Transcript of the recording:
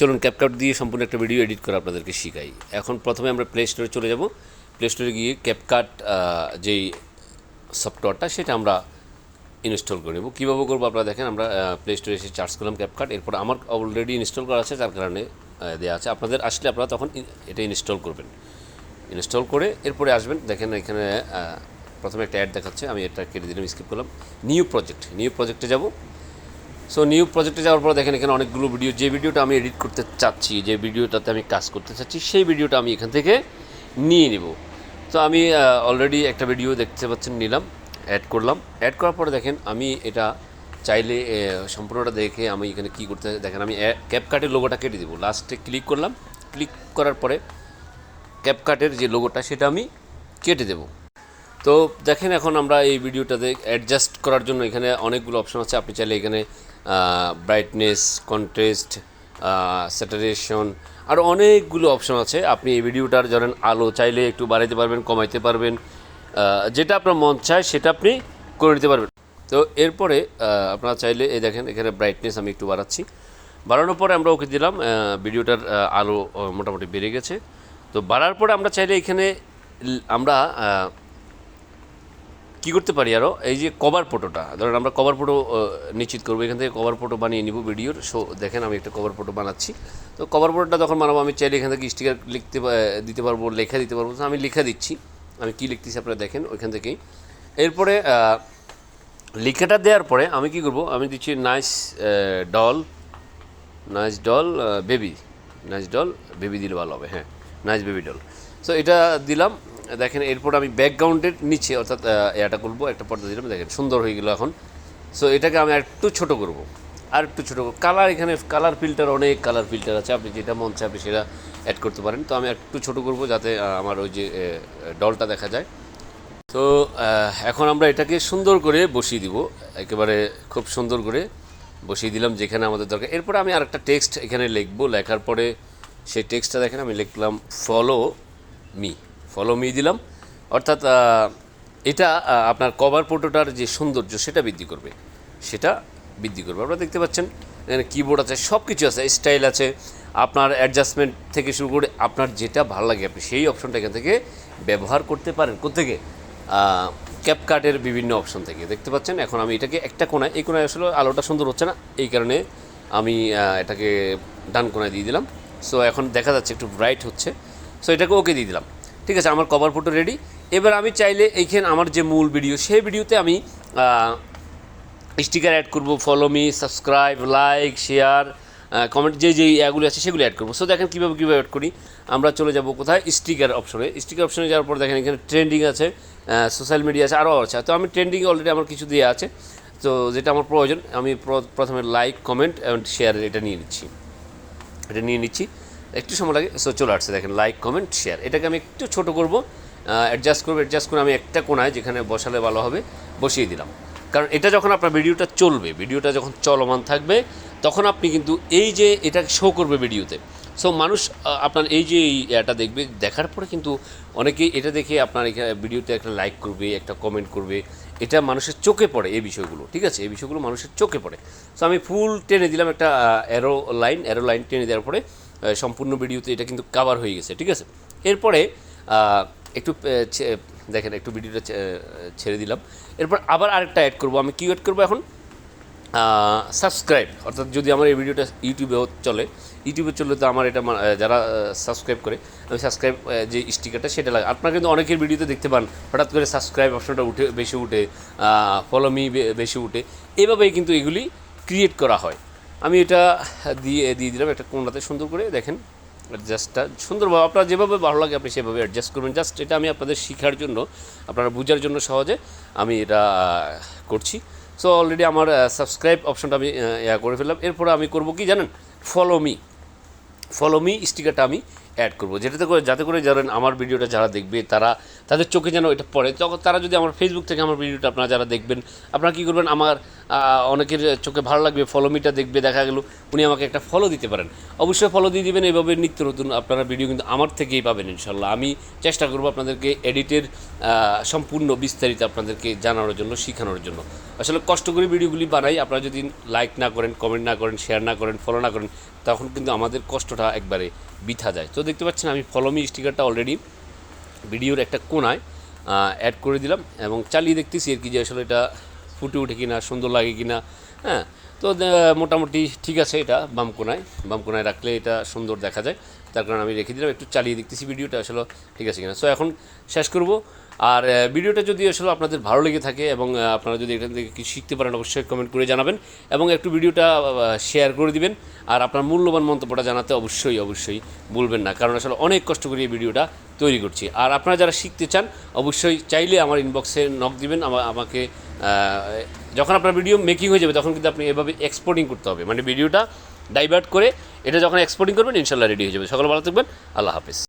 চলুন ক্যাপকাট দিয়ে সম্পূর্ণ একটা ভিডিও এডিট করে আপনাদেরকে শিখাই। এখন প্রথমে আমরা প্লে স্টোরে চলে যাব। প্লে স্টোরে গিয়ে ক্যাপকাট যেই সফটওয়্যারটা সেটা আমরা ইনস্টল করে নেব। কীভাবে করব আপনারা দেখেন, আমরা প্লে স্টোরে এসে চার্জ করলাম ক্যাপকাট এরপর আমার অলরেডি ইনস্টল করা আছে, যার কারণে দেওয়া আছে। আপনাদের আসলে আপনারা তখন এটা ইনস্টল করবেন। ইনস্টল করে এরপরে আসবেন। দেখেন এখানে প্রথমে একটা অ্যাড দেখাচ্ছে। আমি এটা কেটে দিলাম স্কিপ করলাম। নিউ প্রজেক্ট নিউ প্রজেক্টে যাব। সো নিউ প্রজেক্টে যাওয়ার পর দেখেন এখানে অনেকগুলো ভিডিও যে ভিডিওটা আমি এডিট করতে চাচ্ছি, যে ভিডিওটাতে আমি কাজ করতে চাচ্ছি, সেই ভিডিওটা আমি এখান থেকে নিয়ে নেব। তো আমি অলরেডি একটা ভিডিও দেখতে পাচ্ছেন, নিলাম অ্যাড করলাম। অ্যাড করার পরে দেখেন, আমি এটা চাইলে সম্পূর্ণটা দেখে আমি এখানে কী করতে, দেখেন আমি ক্যাপকাটের লোগোটা কেটে দেবো। লাস্টে ক্লিক করলাম ক্লিক করার পরে ক্যাপকাটের যে লোগোটা সেটা আমি কেটে দেবো। তো দেখেন এখন আমরা এই ভিডিওটাতে অ্যাডজাস্ট করার জন্য এখানে অনেকগুলো অপশন আছে। আপনি চাইলে এখানে ব্রাইটনেস কন্ট্রেস্ট স্যাটারেশন আর অনেকগুলো অপশন আছে। আপনি এই ভিডিওটার ধরেন আলো চাইলে একটু বাড়াইতে পারবেন, কমাইতে পারবেন যেটা আপনার মন চায় সেটা আপনি করে নিতে পারবেন। তো এরপরে আপনারা চাইলে এই দেখেন এখানে ব্রাইটনেস আমি একটু বাড়াচ্ছি। বাড়ানোর পরে আমরা ওকে দিলাম ভিডিওটার আলো মোটামুটি বেড়ে গেছে। তো বাড়ার পরে আমরা চাইলে এখানে, আমরা কী করতে পারি আরও এই যে কভার ফটোটা, ধরেন আমরা কভার ফটো নিশ্চিত করব। এখান থেকে কভার ফটো বানিয়ে নিব ভিডিওর। সো দেখেন আমি একটা কভার ফটো বানাচ্ছি। তো কভার ফটোটা যখন বানাবো, আমি চাইলে এখান থেকে স্টিকার লিখতে দিতে পারব, লেখা দিতে পারব। আমি লেখা দিচ্ছি। আমি কী লিখতেছি আপনারা দেখেন ওইখান থেকেই। এরপরে লেখাটা দেওয়ার পরে আমি কি করব? আমি দিচ্ছি nice doll nice doll baby nice doll baby দিলে ভালো হবে হ্যাঁ নাইস বেবি ডল সো এটা দিলাম। দেখেন, এরপর আমি ব্যাকগ্রাউন্ডের নিচে অর্থাৎ এটা করব একটা পর্দা দিলাম, দেখেন, সুন্দর হয়ে গেলো এখন। সো এটাকে আমি একটু ছোট করব আর একটু ছোটো কালার এখানে কালার ফিল্টার অনেক কালার ফিল্টার আছে, আপনি যেটা মন চাই আপনি সেটা অ্যাড করতে পারেন। তো আমি একটু ছোট করব যাতে আমার ওই যে ডলটা দেখা যায়। তো এখন আমরা এটাকে সুন্দর করে বসিয়ে দিব, একেবারে খুব সুন্দর করে বসিয়ে দিলাম যেখানে আমাদের দরকার। এরপরে আমি আরেকটা টেক্সট এখানে লিখব, লেখার পরে সেই টেক্সটটা দেখেন, আমি লিখলাম ফলো মি ফলো মি দিলাম। অর্থাৎ এটা আপনার কভার ফটোটার যে সৌন্দর্য, সেটা বৃদ্ধি করবে। সেটা বৃদ্ধি করবে। আপনারা দেখতে পাচ্ছেন, এখানে কিবোর্ড আছে সব কিছু আছে স্টাইল আছে। আপনার অ্যাডজাস্টমেন্ট থেকে শুরু করে আপনার যেটা ভালো লাগে, আপনি সেই অপশনটা এখান থেকে ব্যবহার করতে পারেন। কোথেকে ক্যাপকাটের বিভিন্ন অপশন থেকে। দেখতে পাচ্ছেন, এখন আমি এটাকে একটা কোনায়, এই কোনায় আসলে আলোটা সুন্দর হচ্ছে না। এই কারণে আমি এটাকে ডান কোনায় দিয়ে দিলাম। সো এখন দেখা যাচ্ছে একটু ব্রাইট হচ্ছে। সো এটাকে ওকে দিয়ে দিলাম। ঠিক আছে, আমার কভার ফটো রেডি এবার আমি চাইলে এইখানে আমার যে মূল ভিডিও সেই ভিডিওতে আমি স্টিকার অ্যাড করব follow me subscribe like share comment যে যে ইয়াগুলো আছে সেগুলি অ্যাড করব। সো দেখেন কীভাবে কীভাবে অ্যাড করি। আমরা চলে যাব কোথায়? স্টিকার অপশনে স্টিকার অপশনে যাওয়ার পর দেখেন এখানে ট্রেন্ডিং আছে সোশ্যাল মিডিয়া আছে আরও আছে। তো আমি ট্রেন্ডিং অলরেডি আমার কিছু দিয়ে আছে। তো যেটা আমার প্রয়োজন, আমি প্র- প্রথমে লাইক কমেন্ট অ্যান্ড শেয়ার এটা নিয়ে নিচ্ছি। এটা নিয়ে নিচ্ছি। একটু সময় লাগে সো চলে আসছে। দেখেন লাইক কমেন্ট শেয়ার এটাকে আমি একটু ছোট করব অ্যাডজাস্ট করব অ্যাডজাস্ট করে আমি একটা কোনায় যেখানে বসালে ভালো হবে, বসিয়ে দিলাম। কারণ এটা যখন আপনার ভিডিওটা চলবে ভিডিওটা যখন চলমান থাকবে, তখন আপনি কিন্তু এই যে এটা শো করবে ভিডিওতে সো মানুষ আপনার এই যে এটা দেখবে, দেখার পরে কিন্তু অনেকেই এটা দেখে আপনার এখানে ভিডিওতে একটা লাইক করবে, একটা কমেন্ট করবে। এটা মানুষের চোখে পড়ে এই বিষয়গুলো, ঠিক আছে? এই বিষয়গুলো মানুষের চোখে পড়ে। সো আমি ফুল টেনে দিলাম একটা অ্যারো লাইন অ্যারো লাইন টেনে দেওয়ার পরে সম্পূর্ণ ভিডিওতে এটা কিন্তু কাভার হয়ে গেছে, ঠিক আছে? এরপরে একটু দেখেন, একটু ভিডিওটা ছেড়ে দিলাম। এরপর আবার আরেকটা অ্যাড করব, আমি কী অ্যাড করব এখন? সাবস্ক্রাইব অর্থাৎ যদি আমার এই ভিডিওটা ইউটিউবেও চলে, ইউটিউবে চললে তো আমার এটা যারা সাবস্ক্রাইব করে, আমি সাবস্ক্রাইব যে স্টিকারটা সেটা লাগে, আপনারা কিন্তু অনেকের ভিডিওতে দেখতে পান, হঠাৎ করে সাবস্ক্রাইব অপশনটা উঠে, বেশি উঠে ফলো মি বেশি উঠে। এভাবেই কিন্তু এগুলি ক্রিয়েট করা হয়। আমি এটা দিয়ে দিয়ে দিলাম একটা কোনটাতে সুন্দর করে, দেখেন অ্যাডজাস্টটা সুন্দরভাবে। আপনার যেভাবে ভালো লাগে, আপনি সেভাবে অ্যাডজাস্ট করবেন। জাস্ট এটা আমি আপনাদের শেখার জন্য, আপনারা বোঝার জন্য সহজে আমি এটা করছি। সো অলরেডি আমার সাবস্ক্রাইব অপশনটা আমি ইয়া করে ফেললাম। এরপরে আমি করব কি জানেন? ফলো মি ফলো মি স্টিকারটা আমি অ্যাড করব। যেটাতে করে যাতে করে জানেন আমার ভিডিওটা যারা দেখবে, তারা তাদের চোখে যেন এটা পড়ে। তখন তারা যদি আমার ফেসবুক থেকে আমার ভিডিওটা আপনারা যারা দেখবেন, আপনারা কী করবেন? আমার অনেকের চোখে ভালো লাগবে ফলোমিটা দেখবে, দেখা গেল, উনি আমাকে একটা ফলো দিতে পারেন। অবশ্যই ফলো দিয়ে দিবেন এইভাবে নিত্য নতুন আপনারা ভিডিও কিন্তু আমার থেকেই পাবেন ইনশাল্লাহ আমি চেষ্টা করব আপনাদেরকে এডিটের সম্পূর্ণ বিস্তারিত আপনাদেরকে জানানোর জন্য, শেখানোর জন্য। আসলে কষ্ট করে ভিডিওগুলি বানাই, আপনারা যদি লাইক না করেন কমেন্ট না করেন শেয়ার না করেন ফলো না করেন, তখন কিন্তু আমাদের কষ্টটা একবারে বৃথা যায়। তো দেখতে পাচ্ছেন, আমি ফলোমি স্টিকারটা অলরেডি ভিডিওর একটা কোনায় অ্যাড করে দিলাম এবং চালিয়ে দেখতেছি আর কি যে আসলে এটা ফুটে ওঠে কিনা, সুন্দর লাগে কিনা হ্যাঁ? তো মোটামুটি ঠিক আছে এটা বাম কোনায়। বাম কোনায় রাখলে এটা সুন্দর দেখা যায়। তার কারণে আমি রেখে দিলাম, একটু চালিয়ে দেখতেছি ভিডিওটা, আসলে ঠিক আছে কিনা। সো এখন শেষ করব। আর ভিডিওটা যদি আসলে আপনাদের ভালো লেগে থাকে এবং আপনারা যদি এখান থেকে কিছু শিখতে পারেন, অবশ্যই কমেন্ট করে জানাবেন এবং একটু ভিডিওটা শেয়ার করে দিবেন। আর আপনার মূল্যবান মন্তব্যটা জানাতে অবশ্যই অবশ্যই বলবেন না, কারণ আসলে অনেক কষ্ট করে এই ভিডিওটা তৈরি করছি। আর আপনারা যারা শিখতে চান, অবশ্যই চাইলে আমার ইনবক্সে নক দিবেন, আমা- আমাকে যখন আপনার ভিডিও মেকিং হয়ে যাবে, তখন কিন্তু আপনি এভাবে এক্সপোর্টিং করতে হবে। মানে ভিডিওটা ডাইভার্ট করে, এটা যখন এক্সপোর্টিং করবেন ইনশাল্লাহ রেডি হয়ে যাবে। সকল ভালো থাকবেন, আল্লাহ হাফিজ।